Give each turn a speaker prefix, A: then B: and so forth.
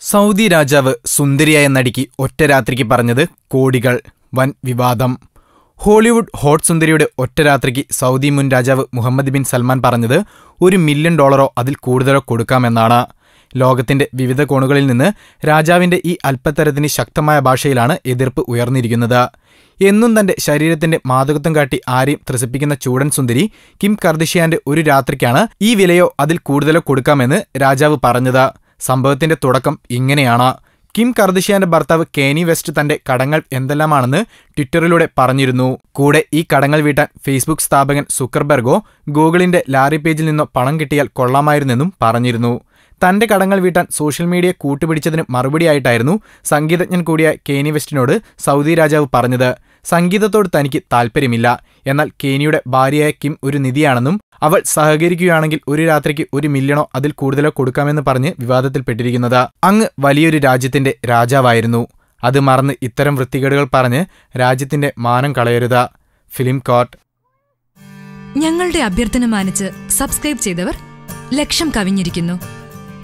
A: Saudi രാജാവ് സുന്ദരിയായ നടിക്ക് ഒറ്റ രാത്രിക്ക് പറഞ്ഞത് കോടികൾ വൻ വിവാദം. ഹോളിവുഡ് ഹോട്ട് സുന്ദരിയുടെ ഒറ്റ രാത്രിക്ക് സൗദി മുൻ രാജാവ് മുഹമ്മദ് ബിൻ സൽമാൻ പറഞ്ഞത് ഒരു മില്യൺ ഡോളറോ അതിൽ കൂടുതലോ കൊടുക്കാമെന്നാണ്. ലോകത്തിന്റെ വിവിധ കോണുകളിൽ നിന്ന് രാജാവിന്റെ ഈ അല്പത്തരത്തിന് ശക്തമായ ഭാഷയിലാണ് എതിർപ്പ് ഉയർന്നിരിക്കുന്നത്. എന്നും തന്റെ ശരീരത്തിന്റെ മാതകത്വം കാട്ടി ആരെയും ത്രസിപ്പിക്കുന്ന ചൂടൻ സുന്ദരി കിം കർദിഷ്യാന്റെ ഒരു രാത്രിക്കാണ് ഈ വിലയോ അതിൽ കൂടുതലോ കൊടുക്കാമെന്ന് രാജാവ് പറഞ്ഞത്. സംഭവത്തിന്റെ തുടക്കം ഇങ്ങനെയാണ്. കിം കർദിഷ്യാന്റെ ഭർത്താവ് കേനി വെസ്റ്റ് തന്റെ കടങ്ങൾ എന്തെല്ലാമാണെന്ന് ട്വിറ്ററിലൂടെ പറഞ്ഞിരുന്നു. കൂടെ ഈ കടങ്ങൾ വീട്ടാൻ ഫേസ്ബുക്ക് സ്ഥാപകൻ സുക്കർബർഗോ ഗൂഗിളിന്റെ ലാറി പേജിൽ നിന്നോ പണം കിട്ടിയാൽ കൊള്ളാമായിരുന്നെന്നും പറഞ്ഞിരുന്നു. തന്റെ കടങ്ങൾ വീട്ടാൻ സോഷ്യൽ മീഡിയ കൂട്ടുപിടിച്ചതിന് മറുപടിയായിട്ടായിരുന്നു സംഗീതജ്ഞൻ കൂടിയ കേനി വെസ്റ്റിനോട് സൗദി രാജാവ് പറഞ്ഞത്. സംഗീതത്തോട് തനിക്ക് താല്പര്യമില്ല. എന്നാൽ കേനിയുടെ ഭാര്യയായ കിം ഒരു നിധിയാണെന്നും അവൾ സഹകരിക്കുകയാണെങ്കിൽ ഒരു രാത്രിക്ക് ഒരു മില്യണോ അതിൽ കൂടുതലോ കൊടുക്കാമെന്ന് പറഞ്ഞ് വിവാദത്തിൽപ്പെട്ടിരിക്കുന്നത്. അങ്ങ് വലിയൊരു രാജ്യത്തിന്റെ രാജാവായിരുന്നു. അത് മറന്ന് ഇത്തരം വൃത്തികേടുകൾ പറഞ്ഞ് രാജ്യത്തിന്റെ മാനം കളയരുത്. Film court.
B: ഞങ്ങളുടെ അഭ്യർത്ഥന മാനിച്ച് സബ്സ്ക്രൈബ് ചെയ്തവർ ലക്ഷം കവിഞ്ഞിരിക്കുന്നു.